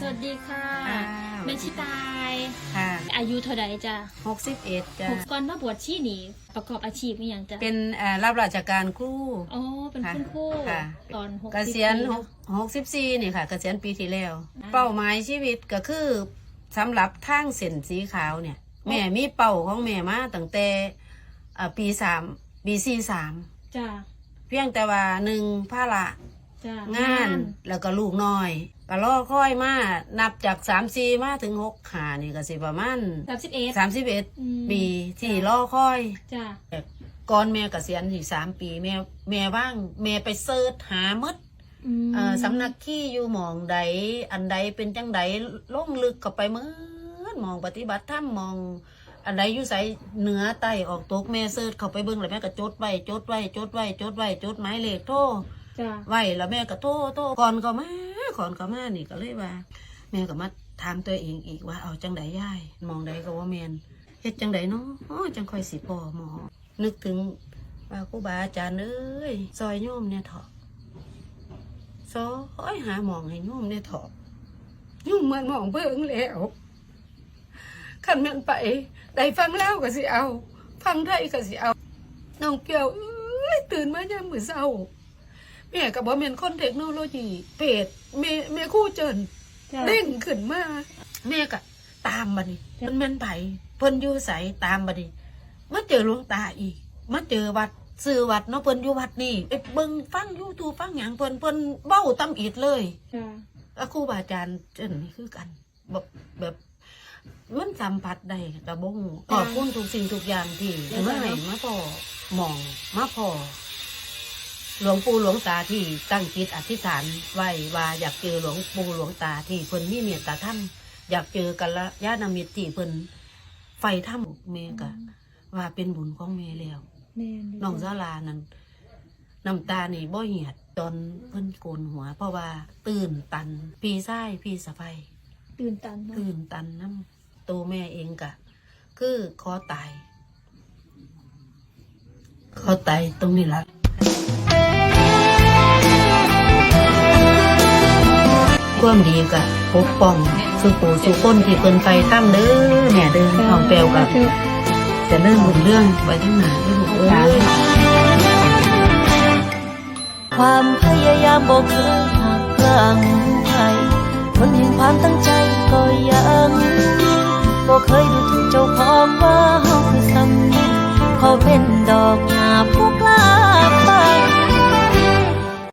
สวัสดีค่ะค่ะแม่ชิตาย ค่ะอายุเท่าใดจ้ะหกสิบเอ็ดจ้ะหกก่อนมาบวชชีนี่ ประกอบอาชีพมีอย่างจ้ะเป็นเอ่อรับราชการครู อ๋อ เป็นค่ะคุณครูค่ะ ตอนหกเกษียณหกหกสิบสี่นี่ค่ะ เกษียณปีที่แล้ว อ่า เป้าหมายชีวิตก็คือสำหรับทางเส้นสีขาวเนี่ย แม่มีเป้าของแม่มาตั้งแต่เอ่อปีสามปีสี่สามจ้ะเพียงแต่ว่าหนึ่งภาระจ้ะงานแล้วก็ลูกน้อย ก็รอค่อยมานับจากสามสี่มาถึงหกหานี่ก็สิประมาณสามสิบเอ็ดสามสิบเอ็ดอืมปีที่รอค่อยจ้ะก่อนแม่เกษียณอีกสามปีแม่แม่ว่างแม่ไปเสิร์ชหาหมดอืมเอ่อสำนักขี้อยู่หมองใดอันใดเป็นจังใดล่งลึกเข้าไปเหมือนมองปฏิบัติธรรมมอง อันใดอยู่ใสเหนือใต้ออกตกแม่เสิร์ชเข้าไปเบิ่งแล้วแม่ก็จดไว้จดไว้จดไว้จดไว้จดหมายเลขโทรจ้ะไว้แล้วแม่ก็โทรโทรก่อนก็มาก่ อนก็มานี่ก็เลยว่า แม่ก็มาถามตัวเองอีกว่าเอาจังใดย่ายมองใดก็ว่าแมนเฮ็ดจังใดเนาะอ้จังค่อยสิพอหมอ นึกถึงว่าครูบาอาจารย์เอ้ยซอยโยมเนี่ยเถอะซอยหาหมองให้โยมเนี่ยเถอะโยมมันมองเบิ่งแล้วขันแมันไปได้ฟังแล้วก็สิเอา ฟังไทยก็สิเอาน้องเปียวเอ้ยตื่นมายามมื้อเช้า แม่กับบ่แม่นคนเทคโนโลยีเพจแม่แม่ครู่เจินจ้ะ เด้งขึ้นมาแม่ก็ตามบัดนี้จ้ะ มันแม่นไผเพิ่นอยู่ใสตามบัดนี้มาเจอหลวงตาอีกมาเจอวัดซื้อวัดเนาะเพิ่นอยู่วัดนี่ไปเบิ่งฟัง YouTube ฟังหยังเพิ่นเพิ่นเบ้าตำอิดเลย จ้ะก็ครูบาอาจารย์เจินนี่คือกัน แบบแบบมันสัมผัสได้กระบงขอบคุณทุกสิ่งทุกอย่างที่มาให้มาพอหมองมาพอ หลวงปู่หลวงตาที่ตั้งจิตอธิษฐานไว้ว่าอยากเจอหลวงปู่หลวงตาที่เพิ่นมีเมตตาธรรมอยากเจอกันละญาณมิตรที่เพิ่นไฟถ้ำเมกะ ว่าเป็นบุญของเมแล้วแม่นน้องซาลานั้นน้ำตานี่บ่เหียดตอนเพิ่นโกนหัว เพราะว่าตื่นตัน พี่ชายพี่สะใภ้ตื่นตันเนาะตื่นตันน้ำตัวแม่เองกะ คือขอตายขอตายตรงนี้ละ ความดีกะปกป้องสุปูสุคนที่เพิ่นไปตั้มเด้อแม่เด้อน้องแปวกับจะเริ่มบุญเรื่องไว้ทั้งหนาที่ลูกเอ้ยความพยายามบอกเคยหักหลังใครคนเห็นความตั้งใจก็ยังบอกเคยดูถูกเจ้าของว่าเฮาคือสำนึกเขาเป็นดอกหญ้าผู้